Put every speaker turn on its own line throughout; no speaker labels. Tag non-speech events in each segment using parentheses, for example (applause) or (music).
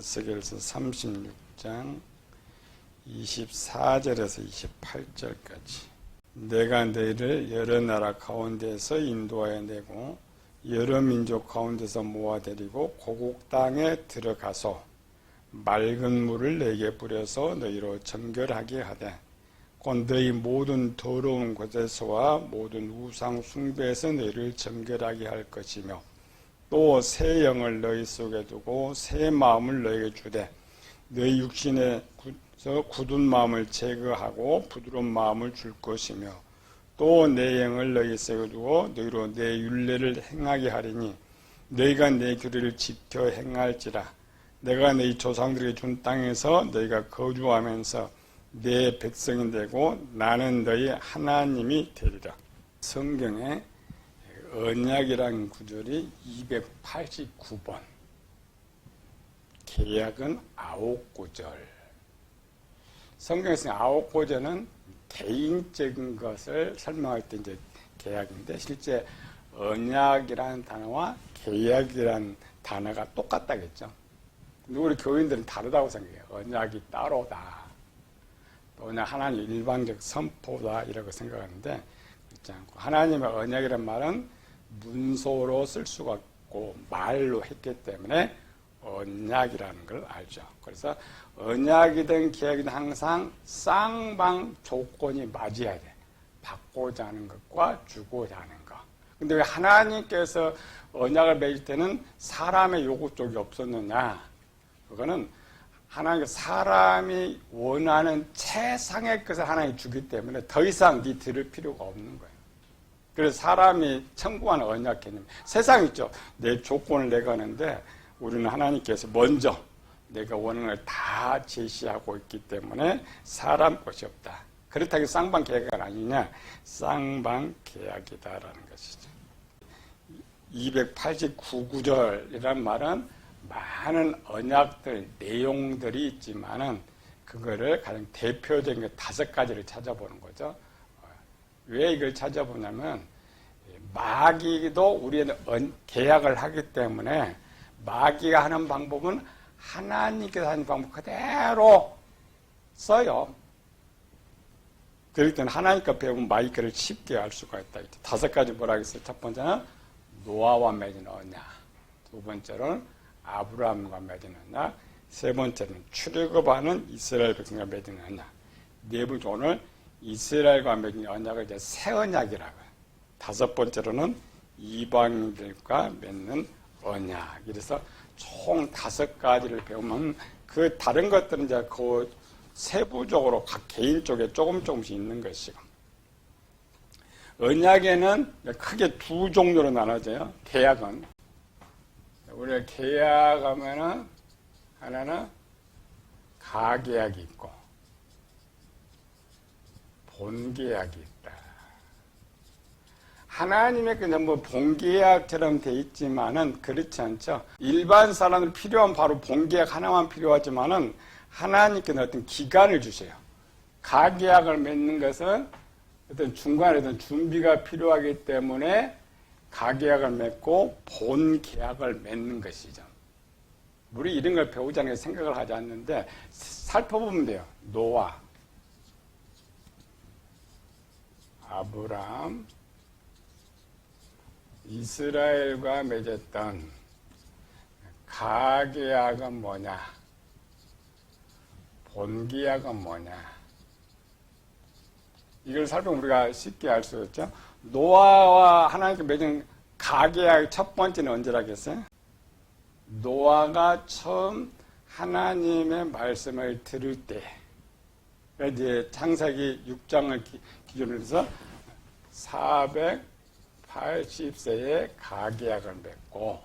에스겔서 36장 24절에서 28절까지. 내가 너희를 여러 나라 가운데서 인도하여 내고 여러 민족 가운데서 모아들이고 고국 땅에 들어가서 맑은 물을 내게 뿌려서 너희로 정결하게 하되 곧 너희 모든 더러운 곳에서와 모든 우상 숭배에서 너희를 정결하게 할 것이며 또 새 영을 너희 속에 두고 새 마음을 너희에게 주되 너희 육신에 서 굳은 마음을 제거하고 부드러운 마음을 줄 것이며 또 내 영을 너희 속에 두고 너희로 내 율례를 행하게 하리니 너희가 내 규례를 지켜 행할지라 내가 너희 조상들에게 준 땅에서 너희가 거주하면서 내 백성이 되고 나는 너희 하나님이 되리라. 성경에 언약이라는 구절이 289번. 계약은 아홉 구절. 성경에서 아홉 구절은 개인적인 것을 설명할 때 이제 계약인데 실제 언약이라는 단어와 계약이라는 단어가 똑같다겠죠. 우리 교인들은 다르다고 생각해요. 언약이 따로다. 또 그냥 하나님 일방적 선포다 이라고 생각하는데 그렇지 않고 하나님의 언약이란 말은 문서로 쓸 수가 없고 말로 했기 때문에 언약이라는 걸 알죠. 그래서 언약이든 계약이든 항상 쌍방 조건이 맞아야 돼. 받고자 하는 것과 주고자 하는 것. 근데 왜 하나님께서 언약을 맺을 때는 사람의 요구 쪽이 없었느냐? 그거는 하나님 사람이 원하는 최상의 것을 하나님이 주기 때문에 더 이상 네 들을 필요가 없는 거예요. 그래서 사람이 청구하는 언약 개념. 세상 있죠. 내 조건을 내가는데 우리는 하나님께서 먼저 내가 원하는 걸 다 제시하고 있기 때문에 사람 것이 없다. 그렇다고 쌍방 계약이 아니냐? 쌍방 계약이다라는 것이죠. 289구절이란 말은 많은 언약들, 내용들이 있지만은 그거를 가장 대표적인 게 다섯 가지를 찾아보는 거죠. 왜 이걸 찾아보냐면 마귀도 우리는 계약을 하기 때문에 마귀가 하는 방법은 하나님께서 하는 방법 그대로 써요. 그렇기 때문에 하나님과 배우면 마귀를 쉽게 알 수가 있다. 다섯 가지 뭐라 했어요? 첫 번째는 노아와 맺은 언약. 두 번째로는 아브라함과 맺은 언약. 세 번째는 출애굽하는 이스라엘 백성과 맺은 언약. 네 번째 오늘 이스라엘과 맺은 언약을 이제 새 언약이라고 해요. 다섯 번째로는 이방인들과 맺는 언약. 이래서 총 다섯 가지를 배우면 그 다른 것들은 이제 그 세부적으로 각 개인 쪽에 조금 조금씩 있는 것이고. 언약에는 크게 두 종류로 나눠져요. 계약은. 우리가 계약하면은 하나는 가계약이 있고 본계약이 있다. 하나님의 그냥 뭐 본계약처럼 돼 있지만은 그렇지 않죠. 일반 사람들 필요한 바로 본계약 하나만 필요하지만은 하나님께는 어떤 기간을 주세요. 가계약을 맺는 것은 어떤 중간에 어떤 준비가 필요하기 때문에 가계약을 맺고 본 계약을 맺는 것이죠. 우리 이런 걸 배우자는 생각을 하지 않는데 살펴보면 돼요. 노아, 아브람, 이스라엘과 맺었던 가계약은 뭐냐? 본계약은 뭐냐? 이걸 살펴보면 우리가 쉽게 알 수 있죠. 노아와 하나님께 맺은 가계약 첫 번째는 언제라겠어요? 노아가 처음 하나님의 말씀을 들을 때, 이제 창세기 6장을 기준으로 해서 480세에 가계약을 맺고,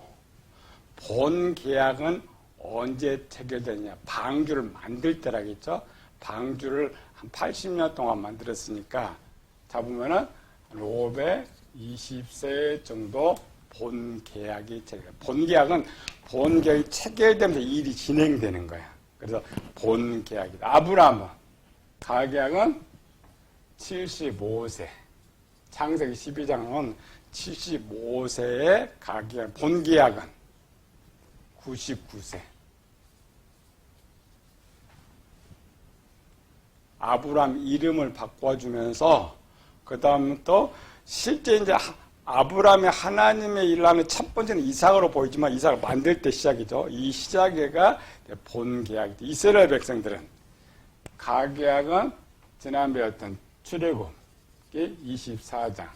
본 계약은 언제 체결되냐? 방주를 만들 때라겠죠? 방주를 한 80년 동안 만들었으니까, 잡으면은 520세 정도 본 계약이 체결. 본 계약은 본 계약이 체결되면서 일이 진행되는 거야. 그래서 본 계약이다. 아브라함은 가계약은 75세. 창세기 12장은 75세의 가기한 본계약은 99세. 아브람 이름을 바꿔주면서 그 다음부터 실제 이제 아브람의 하나님의 일하는 첫 번째는 이삭으로 보이지만 이삭을 만들 때 시작이죠. 이 시작에가 본 계약이죠. 이스라엘 백성들은 가계약은 지난번에 어떤 출애굽 24장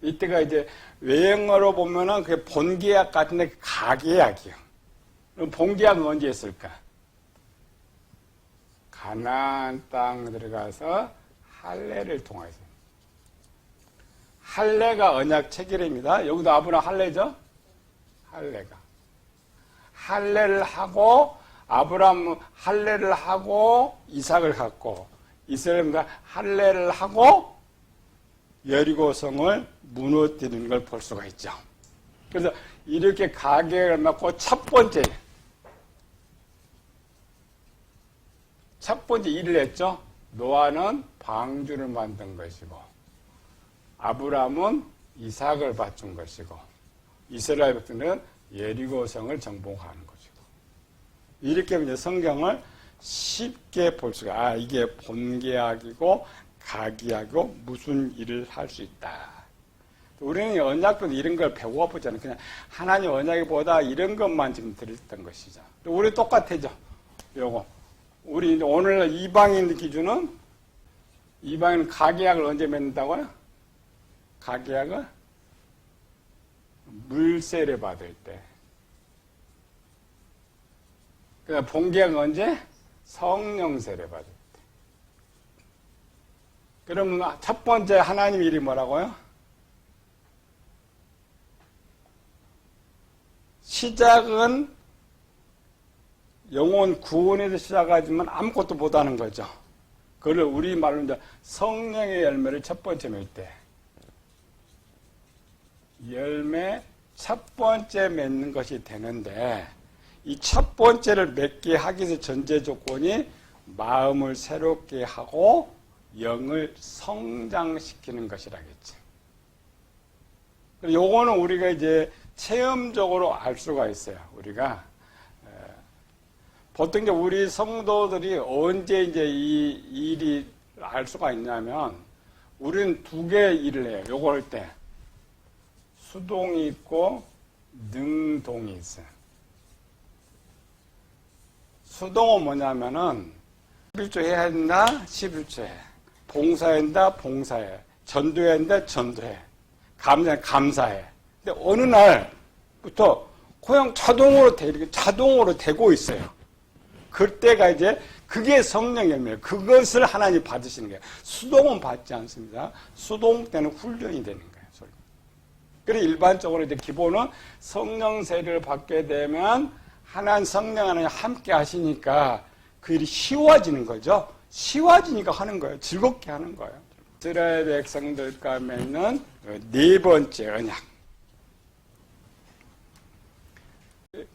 이때가 이제 외형어로 보면은 그게 본계약 같은데 가계약이요. 그럼 본계약은 언제 했을까? 가나안 땅 들어가서 할례를 통해서 할례가 언약 체결입니다. 여기도 아브라함 할례죠? 할례가 할례를 하고 아브라함 할례를 하고 이삭을 갖고 이스라엘과 할례를 하고 여리고성을 무너뜨리는 걸 볼 수가 있죠. 그래서 이렇게 가계를 맞고 첫 번째 첫 번째 일을 했죠. 노아는 방주를 만든 것이고 아브라함은 이삭을 바친 것이고 이스라엘 백성은 예리고성을 정복하는 것이고 이렇게 이제 성경을 쉽게 볼 수가 아 이게 본계약이고 가계약이고 무슨 일을 할 수 있다. 우리는 언약도 이런 걸 배워보잖아요. 그냥 하나님 언약이보다 이런 것만 지금 들었던 것이죠. 또 우리 똑같아죠. 요거 우리 이제 오늘 이방인 기준은 이방인 가계약을 언제 맺는다고요? 가계약을 물세를 받을 때. 그다음 본계약은 언제? 성령세를 받을 때. 그러면 첫 번째 하나님 일이 뭐라고요? 시작은 영혼 구원에서 시작하지만 아무것도 못하는 거죠. 그걸 우리 말로 이제 성령의 열매를 첫 번째 맺을 때. 열매 첫 번째 맺는 것이 되는데, 이 첫 번째를 맺게 하기 위해서 전제 조건이 마음을 새롭게 하고 영을 성장시키는 것이라겠지. 요거는 우리가 이제 체험적으로 알 수가 있어요. 우리가 보통 이제 우리 성도들이 언제 이제 이 일이 알 수가 있냐면 우리는 두 개 일을 해요. 요거 할 때. 수동이 있고 능동이 있어요. 수동은 뭐냐면은 11조 해야 된다, 11조 해. 봉사해야 된다, 봉사해. 전도해야 된다, 전도해. 감사, 감사해. 근데 어느 날부터 그냥 자동으로 되, 이렇게 자동으로 되고 있어요. 그때가 이제 그게 성령 열매예요. 그것을 하나님 받으시는 거예요. 수동은 받지 않습니다. 수동 때는 훈련이 되는 거예요. 그래서 일반적으로 이제 기본은 성령 세례를 받게 되면 하나님 성령 하나님 함께 하시니까 그 일이 쉬워지는 거죠. 쉬워지니까 하는 거예요. 즐겁게 하는 거예요. 이스라엘 백성들과 맺는 네 번째 언약.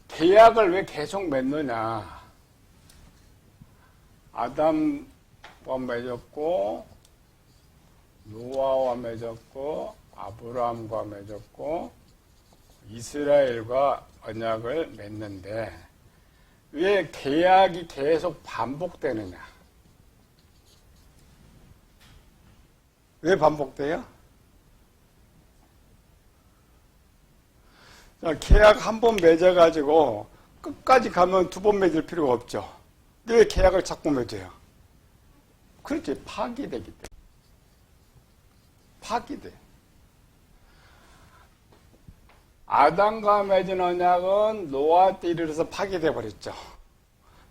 계약을 왜 계속 맺느냐? 아담과 맺었고 노아와 맺었고 아브라함과 맺었고 이스라엘과 언약을 맺는데 왜 계약이 계속 반복되느냐? 왜 반복돼요? 자, 계약 한 번 맺어가지고 끝까지 가면 두 번 맺을 필요가 없죠. 왜 계약을 자꾸 맺어요? 그렇지, 파기되기 때문에. 파기돼. 아담과 맺은 언약은 노아 때 이르러서 파기돼 버렸죠.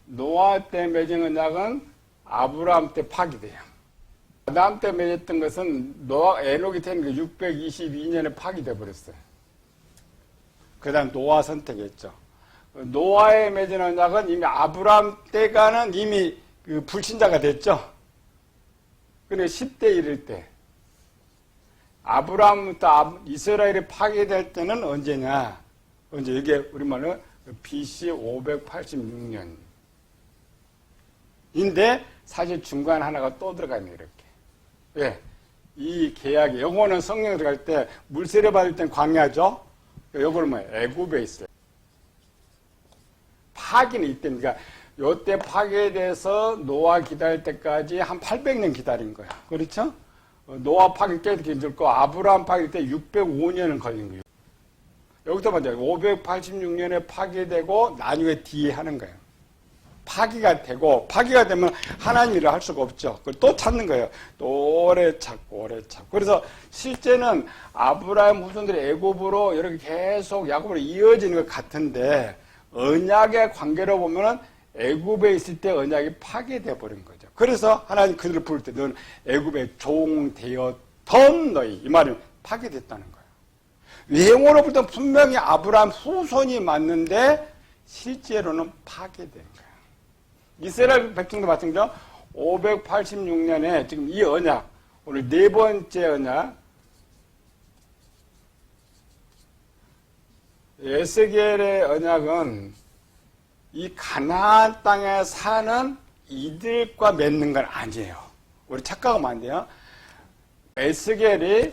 노아 때 맺은 언약은 아브라함 때 파기돼요. 아담 때 맺었던 것은 노아 에녹이 태어난 622년에 파기돼 버렸어요. 그다음 노아 선택했죠. 노아에 맺은 언약은 이미 아브라함 때가는 이미 그 불신자가 됐죠. 근데 10대 이를 때 아브라함부터 이스라엘이 파괴될 때는 언제냐? 언제 이게 우리말로 BC 586년. 인데 사실 중간 하나가 또 들어가 있네 이렇게. 왜? 이 계약이 요거는 성령 들어갈 때 물세례 받을 땐 광야죠. 요거는 뭐 애굽에 있어요. 파기는 이때니까 요때 파괴돼서 노아 기다릴 때까지 한 800년 기다린 거야. 그렇죠? 어, 노아 파괴 꽤 힘들고 아브라함 파괴 때 605년은 걸린 거예요. 여기서 먼저 586년에 파괴되고 나중에 뒤에 하는 거예요. 파기가 되고 파기가 되면 하나님 일을 할 수가 없죠. 그걸 또 찾는 거예요. 또 오래 찾고 오래 찾고. 그래서 실제는 아브라함 후손들이 애굽으로 이렇게 계속 야곱으로 이어지는 것 같은데 언약의 관계로 보면은 애굽에 있을 때 언약이 파괴돼 버린 거죠. 그래서 하나님 그들을 부를 때 너는 애굽의 종 되었던 너희 이 말은 파괴됐다는 거예요. 외형으로부터 분명히 아브라함 후손이 맞는데 실제로는 파괴된 거예요. 이스라엘 백성도 마찬가지로 586년에 지금 이 언약, 오늘 네 번째 언약, 에스겔의 언약은 이 가나안 땅에 사는 이들과 맺는 건 아니에요. 우리 착각하면 안 돼요. 에스겔이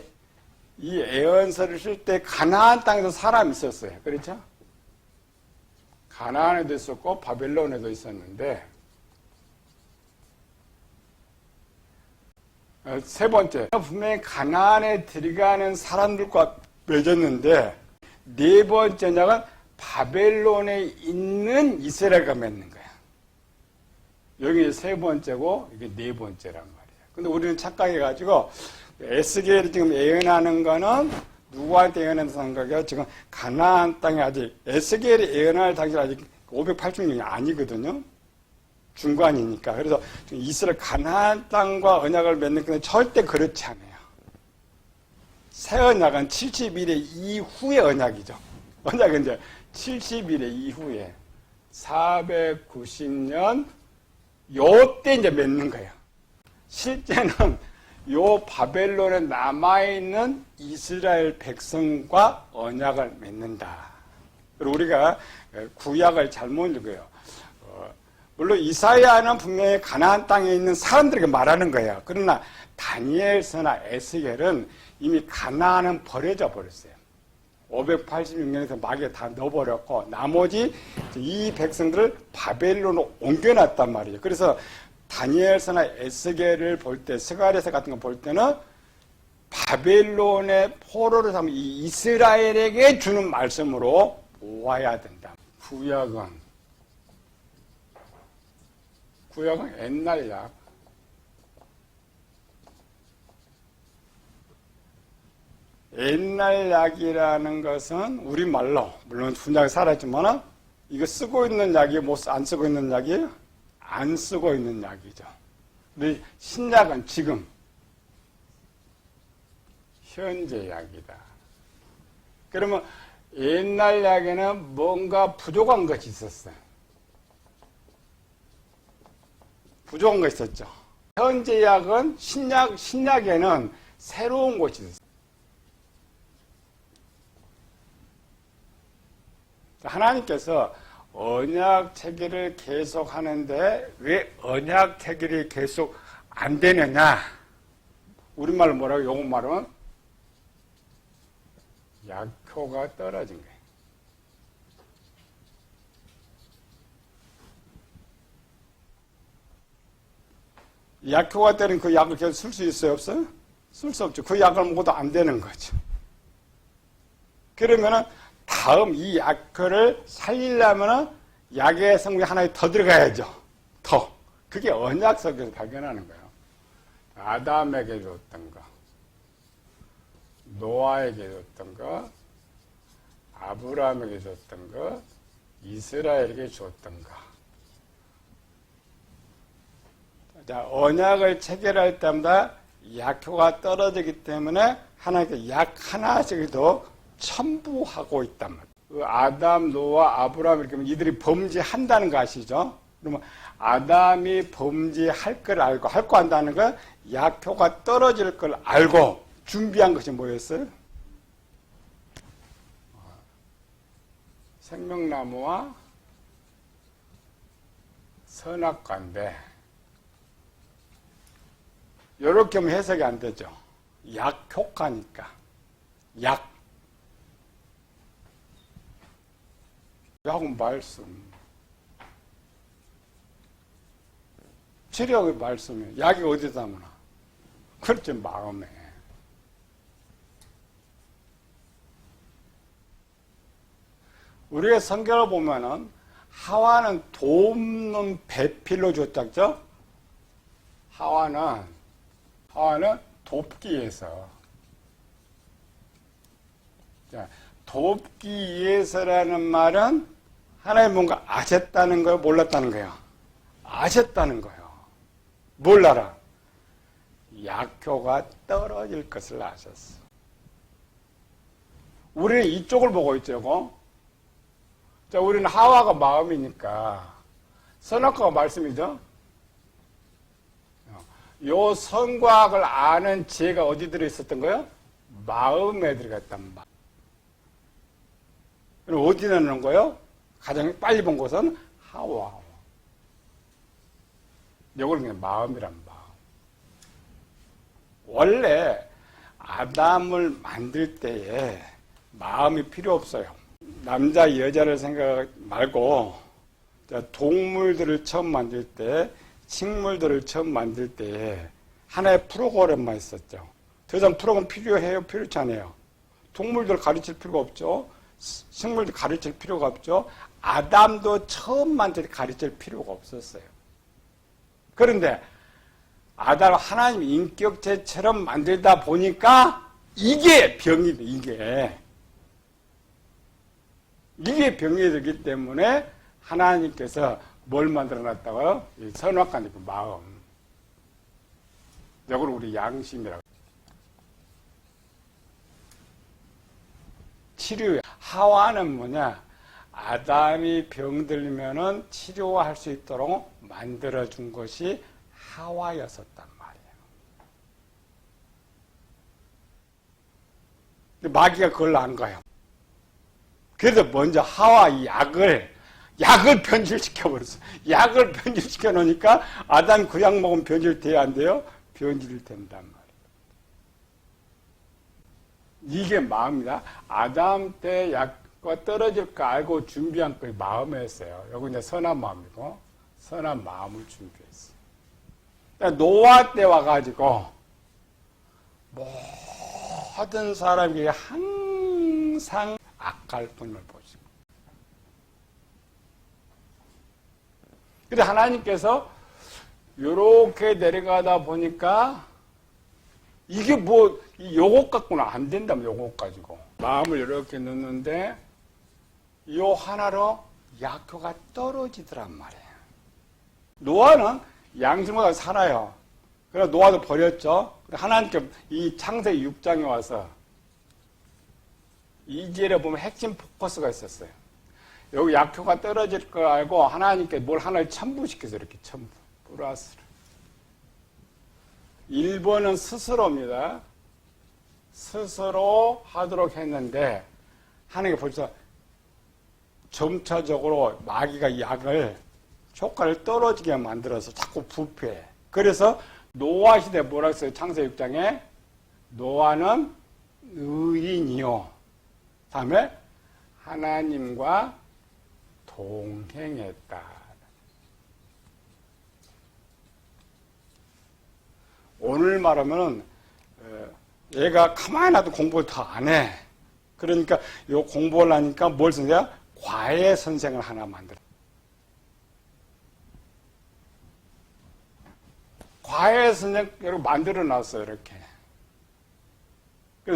이 애언서를 쓸 때 가나안 땅에도 사람이 있었어요. 그렇죠? 가나안에도 있었고 바벨론에도 있었는데 어, 세 번째 분명히 가나안에 들어가는 사람들과 맺었는데 네 번째 냐은 바벨론에 있는 이스라엘과 맺는 거야. 여기 세 번째고 이게 네 번째란 말이야. 근데 우리는 착각해가지고 에스겔이 지금 예언하는 거는 누구한테 예언하는 생각이야? 지금 가나안 땅에 아직 에스겔이 예언할 당시 아직 580년이 아니거든요. 중간이니까. 그래서 이스라엘 가나안 땅과 언약을 맺는 건데 절대 그렇지 않아요. 새 언약은 70일의 이후의 언약이죠. 언약은 이제 70일의 이후에 490년 요때 이제 맺는 거예요. 실제는 요 바벨론에 남아있는 이스라엘 백성과 언약을 맺는다. 그리고 우리가 구약을 잘못 읽어요. 어, 물론 이사야는 분명히 가나안 땅에 있는 사람들에게 말하는 거예요. 그러나 다니엘서나 에스겔은 이미 가나안은 버려져 버렸어요. 586년에서 막에 다 넣어버렸고 나머지 이 백성들을 바벨론으로 옮겨놨단 말이에요. 그래서 다니엘서나 에스겔을 볼 때, 스가랴서 같은 거 볼 때는 바벨론의 포로를 삼은 이 이스라엘에게 주는 말씀으로 보아야 된다. 구약은 구약은 옛날 약. 옛날 약이라는 것은 우리말로 물론 분약이 사라지만 이거 쓰고 있는 약이 뭐안 쓰고 있는 약이에요? 안 쓰고 있는 약이죠. 근데 신약은 지금 현재 약이다. 그러면 옛날 약에는 뭔가 부족한 것이 있었어요. 부족한 것이 있었죠. 현재 약은 신약, 신약에는 새로운 것이 있었어요. 하나님께서 언약 체계를 계속 하는데 왜 언약 체계를 계속 안 되느냐? 우리말로 뭐라고 영어말은 약효가 떨어진 거예요. 약효가 떨어진 그 약을 계속 쓸 수 있어요? 없어요? 쓸 수 없죠. 그 약을 먹어도 안 되는 거죠. 그러면은 다음 이 약효를 살리려면은 약의 성분이 하나 더 들어가야죠. 더. 그게 언약 속에서 발견하는 거예요. 아담에게 줬던 거, 노아에게 줬던 거, 아브라함에게 줬던 거, 이스라엘에게 줬던 거. 자, 언약을 체결할 때마다 약효가 떨어지기 때문에 하나님께 약 하나씩도 첨부하고 있단 말이에요. 그 아담, 노아, 아브라함 이렇게 하면 이들이 범죄한다는 거 아시죠? 그러면 아담이 범죄할 걸 알고 할 거 한다는 건 약효가 떨어질 걸 알고 준비한 것이 뭐였어요? 생명나무와 선악과인데 이렇게 하면 해석이 안 되죠. 약효과니까. 약. 약은 말씀. 치료의 말씀이에요. 약이 어디다 담으나? 그렇죠, 마음에. 우리가 성경을 보면은 하와는 돕는 배필로 줬다죠? 하와는, 하와는 돕기 위해서. 자, 돕기 위해서라는 말은 하나님 뭔가 아셨다는 거예요? 몰랐다는 거예요? 아셨다는 거예요. 몰라라. 약효가 떨어질 것을 아셨어. 우리는 이쪽을 보고 있죠, 고 자, 우리는 하와가 마음이니까 선악과가 말씀이죠. 요 선과학을 아는 지혜가 어디 들어 있었던 거예요? 마음에 들어갔단 말. 어디 나는 거예요? 가장 빨리 본 곳은 하와. 요걸 그냥 마음이란 마음. 원래 아담을 만들 때에 마음이 필요 없어요. 남자 여자를 생각 말고 동물들을 처음 만들 때 식물들을 처음 만들 때 하나의 프로그램만 있었죠. 더 이상 프로그램 필요해요? 필요치 않아요. 동물들 가르칠 필요가 없죠. 식물들 가르칠 필요가 없죠. 아담도 처음 만들 때 가르칠 필요가 없었어요. 그런데 아담 하나님 인격체처럼 만들다 보니까 이게 병이 돼, 이게. 이게 병이 되기 때문에 하나님께서 뭘 만들어 놨다고요? 선악과는 그 마음. 이걸 우리 양심이라고. 치료. 하와는 뭐냐? 아담이 병들면은 치료할 수 있도록 만들어 준 것이 하와였었단 말이에요. 마귀가 그걸 안 가요. 그래서 먼저 하와 이 약을 약을 변질시켜 버렸어. 약을 변질시켜 놓으니까 아담 그 약 먹으면 변질돼야 안 돼요? 변질된단 말이에요. 이게 마음이다. 아담 때 약 과 떨어질 거 알고 준비한 거 마음이었어요. 여기 이제 선한 마음이고 선한 마음을 준비했어요. 그러니까 노아 때 와가지고 모든 사람에게 항상 악갈분을 보시고. 근데 하나님께서 이렇게 내려가다 보니까 이게 뭐 요것 갖고는 안 된다면 요것 가지고 마음을 이렇게 넣는데 요 하나로 약효가 떨어지더란 말이에요. 노아는 양심보다 살아요. 그래서 노아도 버렸죠. 하나님께 이 창세기 6장에 와서 이지에 보면 핵심 포커스가 있었어요. 여기 약효가 떨어질 걸 알고 하나님께 뭘 하나를 첨부시켜서 이렇게 첨부, 플러스를. 1번은 스스로입니다. 스스로 하도록 했는데 하나님께 벌써 점차적으로 마귀가 이 약을 효과를 떨어지게 만들어서 자꾸 부패해. 그래서 노아 시대 뭐라 했어요? 창세 6장에 노아는 의인이요. 다음에 하나님과 동행했다. 오늘 말하면은 얘가 가만히 놔도 공부를 더안 해. 그러니까 요 공부를 하니까 뭘 쓰냐? 과외 선생을 하나 만들어. 과외 선생 이렇게 만들어 놨어요, 이렇게.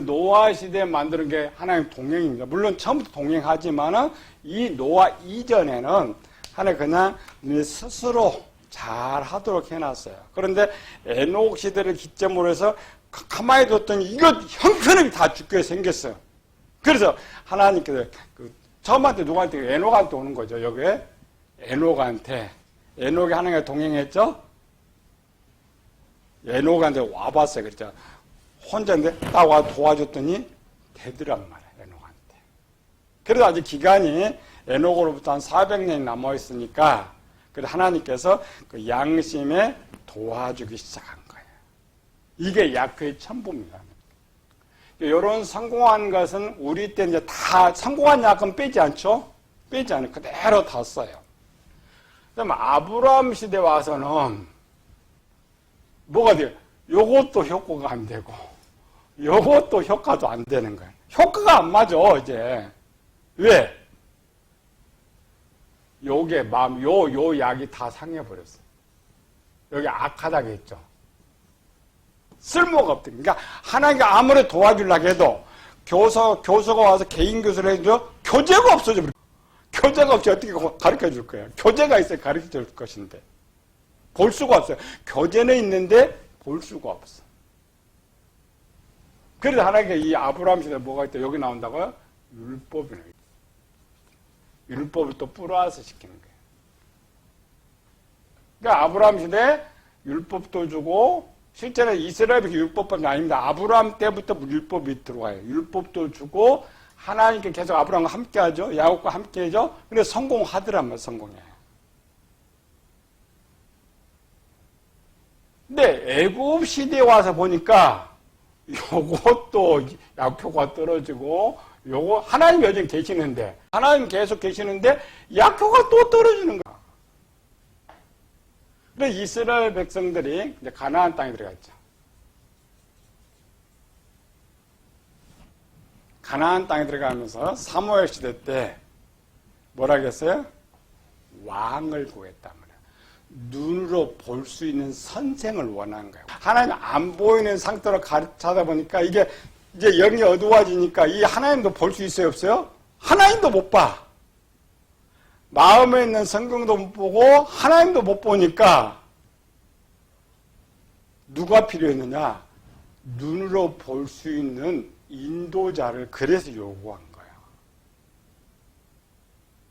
노아 시대에 만드는 게 하나님 동행입니다. 물론 처음부터 동행하지만은 이 노아 이전에는 하나님 그냥 스스로 잘 하도록 해놨어요. 그런데 에녹 시대를 기점으로 해서 가만히 뒀더니 이거 형편없이 다 죽게 생겼어요. 그래서 하나님께서 그 처음한테 누구한테 에녹한테 오는 거죠. 여기에 에녹한테 에녹이 하나님과 동행했죠. 에녹한테 와봤어요. 그랬죠. 혼자인데 딱 와 도와줬더니 되더란 말이에요. 에녹한테. 그래도 아직 기간이 에녹으로부터 한 400년이 남아 있으니까 그래서 하나님께서 그 양심에 도와주기 시작한 거예요. 이게 약의 첨부입니다. 이런 성공한 것은 우리 때 이제 다 성공한 약은 빼지 않죠? 빼지 않아요. 그대로 다 써요. 그다음 아브라함 시대 와서는 뭐가 돼요? 요것도 효과가 안 되고, 요것도 효과도 안 되는 거예요. 효과가 안 맞아, 이제. 왜? 요게 마음, 요, 요 약이 다 상해 버렸어. 여기 악하다고 했죠. 쓸모가 없대. 그러니까 하나님가 아무리 도와주려고 해도 교서, 교수가 와서 개인 교수를 해도 교재가 없어져. 버려. 교재가 없이 어떻게 가르쳐 줄 거야. 교재가 있어야 가르쳐 줄 것인데. 볼 수가 없어요. 교재는 있는데 볼 수가 없어. 그래서 하나님께 이 아브라함 시대에 뭐가 있다. 여기 나온다고요? 율법이네. 율법을 또 뿌려서 시키는 거예요. 그러니까 아브라함 시대에 율법도 주고 실제는 이스라엘이 율법법이 아닙니다. 아브라함 때부터 율법이 들어와요. 율법도 주고 하나님께 계속 아브라함과 함께하죠. 야곱과 함께하죠. 근데 성공하더란 말 성공해. 근데 애굽 시대에 와서 보니까 요것도 약효가 떨어지고 요거 하나님 여전히 계시는데 하나님 계속 계시는데 약효가 또 떨어지는 거야. 그래 이스라엘 백성들이 이제 가나안 땅에 들어갔죠. 가나안 땅에 들어가면서 사무엘 시대 때 뭐라 그랬어요? 왕을 구했단 말이야. 눈으로 볼 수 있는 선생을 원한 거예요. 하나님 안 보이는 상태로 가르쳐다 보니까 이게 이제 영이 어두워지니까 이 하나님도 볼 수 있어요, 없어요? 하나님도 못 봐. 마음에 있는 성경도 못 보고 하나님도 못 보니까 누가 필요했느냐? 눈으로 볼 수 있는 인도자를 그래서 요구한 거예요.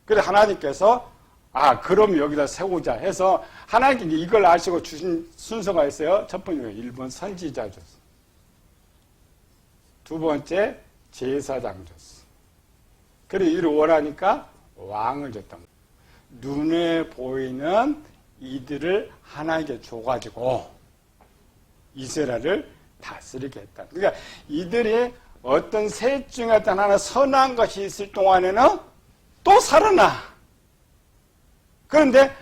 그래 하나님께서 아 그럼 여기다 세우자 해서 하나님께 이걸 아시고 주신 순서가 있어요. 첫 번째 1번 선지자 줬어. 두 번째 제사장 줬어. 그래 이를 원하니까 왕을 말이에요. 눈에 보이는 이들을 하나님께 줘가지고 이스라엘을 다스리게 했다. 그러니까 이들이 어떤 셋 중에 어떤 하나 선한 것이 있을 동안에는 또 살아나. 그런데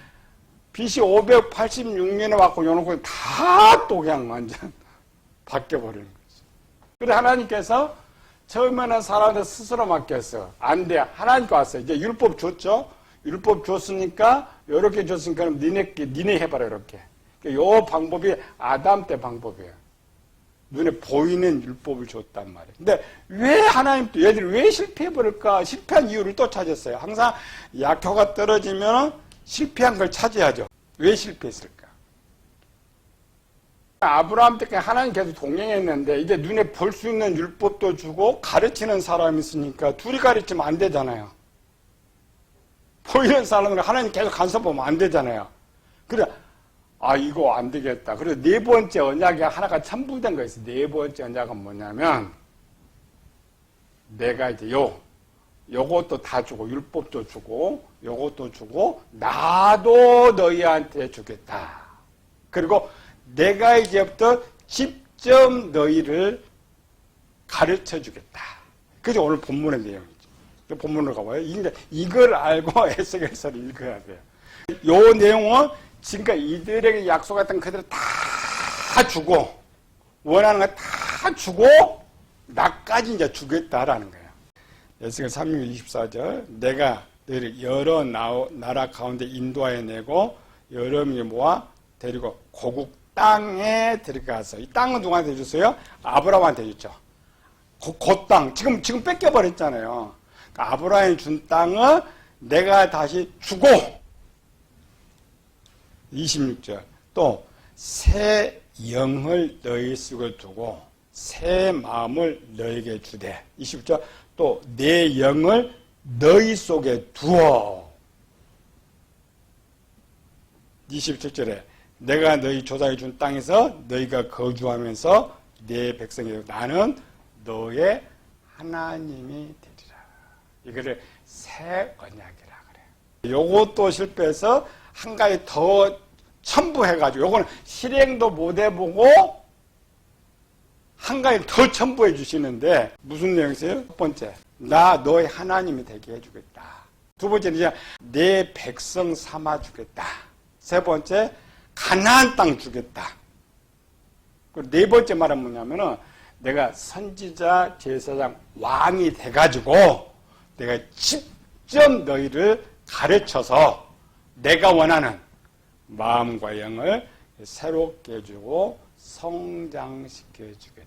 BC 586년에 왔고 요놓고 다또 그냥 완전 (laughs) 바뀌어버리는 거죠. 그래 하나님께서 처음에는 사람한테 스스로 맡겼어. 안 돼. 하나님께 왔어요. 이제 율법 줬죠. 율법 줬으니까 이렇게 줬으니까 니네 니네 해봐라 이렇게. 요 방법이 아담 때 방법이에요. 눈에 보이는 율법을 줬단 말이에요. 근데 왜 하나님 또 얘들이 왜 실패해버릴까? 실패한 이유를 또 찾았어요. 항상 약효가 떨어지면 실패한 걸 찾아야죠. 왜 실패했을까? 아브라함 때까지 하나님 계속 동행했는데 이제 눈에 볼 수 있는 율법도 주고 가르치는 사람이 있으니까 둘이 가르치면 안 되잖아요. 보이는 사람은 하나님 계속 간섭 보면 안 되잖아요. 그래, 아, 이거 안 되겠다. 그래서 네 번째 언약이 하나가 첨부된 거 있어. 네 번째 언약은 뭐냐면, 내가 이제 요, 요것도 다 주고, 율법도 주고, 요것도 주고, 나도 너희한테 주겠다. 그리고 내가 이제부터 직접 너희를 가르쳐 주겠다. 그게 오늘 본문의 내용이죠. 본문으로 가봐요. 이걸 알고 (laughs) 에스겔서를 읽어야 돼요. 요 내용은 지금까지 이들에게 약속했던 그대로 다 주고 원하는 거 다 주고 나까지 이제 주겠다라는 거예요. 에스겔 3장 24절 내가 너희를 여러 나라 가운데 인도하여 내고 여러 명이 모아 데리고 고국 땅에 들어가서 이 땅은 누구한테 줬어요? 아브라함한테 줬죠. 그땅 지금 지금 뺏겨 버렸잖아요. 그러니까 아브라함이 준 땅을 내가 다시 주고 26절 또 새 영을 너희 속에 두고 새 마음을 너에게 주되 20절 또 내 영을 너희 속에 두어 27절에 내가 너희 조상이 준 땅에서 너희가 거주하면서 내 백성이 나는 너의 하나님이 되리라. 이거를 새 언약이라 그래. 요것도 실패해서 한 가지 더 첨부해가지고 요거는 실행도 못 해보고 한 가지 더 첨부해 주시는데 무슨 내용이세요? 첫 번째, 나 너의 하나님이 되게 해주겠다. 두 번째는 이제 내 백성 삼아 주겠다. 세 번째, 가나안 땅 주겠다. 그리고 네 번째 말은 뭐냐면은 내가 선지자, 제사장, 왕이 돼가지고 내가 직접 너희를 가르쳐서 내가 원하는 마음과 영을 새롭게 해주고 성장시켜주겠다.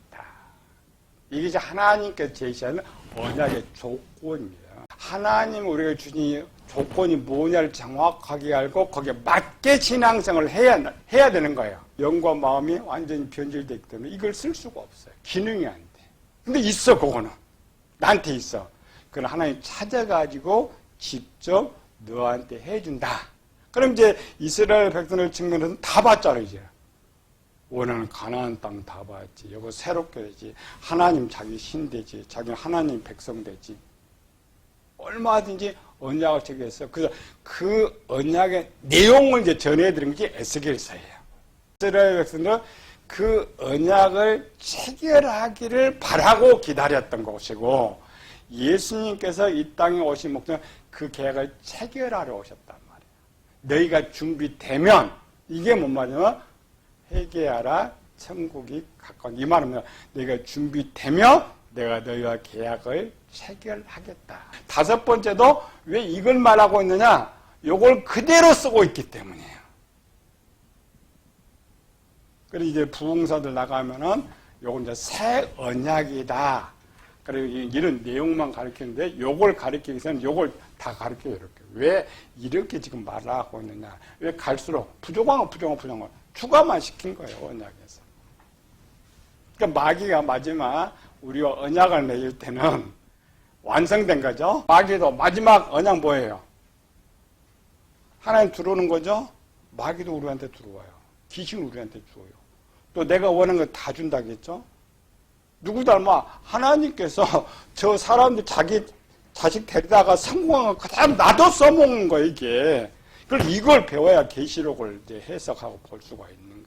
이게 이제 하나님께서 제시하는 언약의 조건입니다. 하나님 우리가 주신 조건이 뭐냐를 정확하게 알고 거기에 맞게 신앙생활을 해야, 해야 되는 거예요. 영과 마음이 완전히 변질되기 때문에 이걸 쓸 수가 없어요. 기능이 안 돼. 근데 있어, 그거는. 나한테 있어. 그걸 하나님 찾아가지고 직접 너한테 해준다. 그럼 이제 이스라엘 백성을 측면에서는 다 봤잖아요, 이제. 원하는 가나안 땅 다 봤지. 여보 새롭게 되지. 하나님 자기 신 되지. 자기는 하나님 백성 되지. 얼마든지 언약을 체결했어요. 그래서 그 언약의 내용을 이제 전해드린 게 에스겔서예요. 이스라엘 백성들은 그 언약을 체결하기를 바라고 기다렸던 것이고 예수님께서 이 땅에 오신 목적은 그 계약을 체결하러 오셨단 말이에요. 너희가 준비되면 이게 뭔 말이냐면 회개하라 천국이 가까운 이 말은 너희가 준비되면 내가 너희와 계약을 체결하겠다. 다섯 번째도 왜 이걸 말하고 있느냐? 요걸 그대로 쓰고 있기 때문이에요. 그리고 이제 부흥사들 나가면은 요건 이제 새 언약이다. 그리고 이런 내용만 가르치는데 요걸 가르치기 위해서는 요걸 다 가르쳐요, 이렇게. 왜 이렇게 지금 말을 하고 있느냐. 왜 갈수록 부족한 부족한 부족한 추가만 시킨 거예요, 언약에서. 그러니까 마귀가 마지막 우리와 언약을 맺을 때는 완성된 거죠. 마귀도 마지막 언약 뭐예요? 하나님 들어오는 거죠? 마귀도 우리한테 들어와요. 귀신 우리한테 줘요. 또 내가 원하는 거 다 준다겠죠? 누구 닮아? 하나님께서 (laughs) 저 사람들 자기 자식 데리다가 성공한 거 그다음 나도 써먹는 거야, 이게. 그걸 이걸 배워야 계시록을 해석하고 볼 수가 있는